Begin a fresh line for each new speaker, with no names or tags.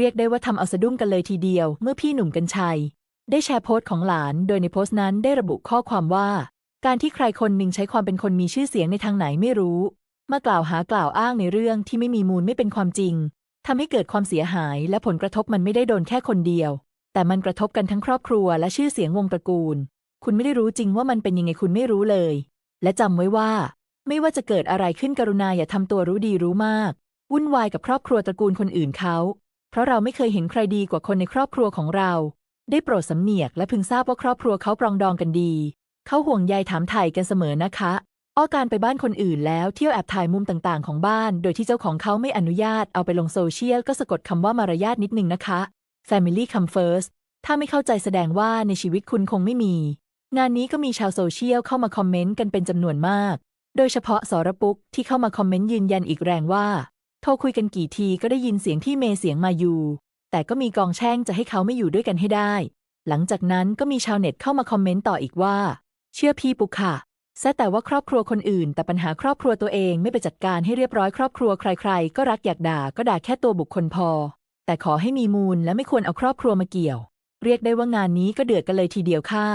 เรียกได้ว่าทำเอาสะดุ้งกันเลยทีเดียว เมื่อพี่หนุ่มกัญชัย ได้แชร์โพสต์ของหลาน โดยในโพสต์นั้นได้ระบุข้อความว่า การที่ใครคนหนึ่งใช้ความเป็นคนมีชื่อเสียงในทางไหนไม่รู้ มากล่าวหากล่าวอ้างในเรื่องที่ไม่มีมูลไม่เป็นความจริงทำให้เกิดความเสียหายและผลกระทบมันไม่ได้โดนแค่คนเดียว แต่มันกระทบกันทั้งครอบครัวและชื่อเสียงวงตระกูล คุณไม่ได้รู้จริงว่ามันเป็นยังไงคุณไม่รู้เลย และจำไว้ว่า ไม่ว่าจะเกิดอะไรขึ้นกรุณาอย่าทำตัวรู้ดีรู้มาก วุ่นวายกับครอบครัวตระกูลคนอื่นเขา เพราะเราไม่เคยเห็นใครดีกว่าคนในครอบครัวของเรา ได้โปรดสำเนียกและพึงทราบว่าครอบครัวเขาปรองดองกันดี เขาห่วงใยถามไถ่กันเสมอนะคะ อ้อการไปบ้านคนอื่นแล้วเที่ยวแอบถ่ายมุมต่างๆ ของบ้าน โดยที่เจ้าของเขาไม่อนุญาตเอาไปลงโซเชียลก็สะกดคำว่ามารยาทนิดนึงนะคะ Family come first ถ้าไม่เข้าใจแสดงว่าในชีวิตคุณคงไม่มี งานนี้ก็มีชาวโซเชียลเข้ามาคอมเมนต์กันเป็นจำนวนมาก โดยเฉพาะสรปุกที่เข้ามาคอมเมนต์ยืนยันอีกแรงว่า โทรคุยกันกี่ทีก็ได้ยินเสียงที่เมเสียงมาอยู่ แต่ก็มีกองแช่งจะให้เขาไม่อยู่ด้วยกันให้ได้ หลังจากนั้นก็มีชาวเน็ตเข้ามาคอมเมนต์ต่ออีกว่า เชื่อพี่ปุกค่ะแซะแต่ว่าครอบครัวคนอื่น แต่ปัญหาครอบครัวตัวเองไม่ไปจัดการให้เรียบร้อยครอบครัวใคร ๆ ก็รักอยากด่าก็ด่าแค่ตัวบุคคลพอ แต่ขอให้มีมูลและไม่ควรเอาครอบครัวมาเกี่ยว เรียกได้ว่างานนี้ก็เดือดกันเลยทีเดียวค่ะ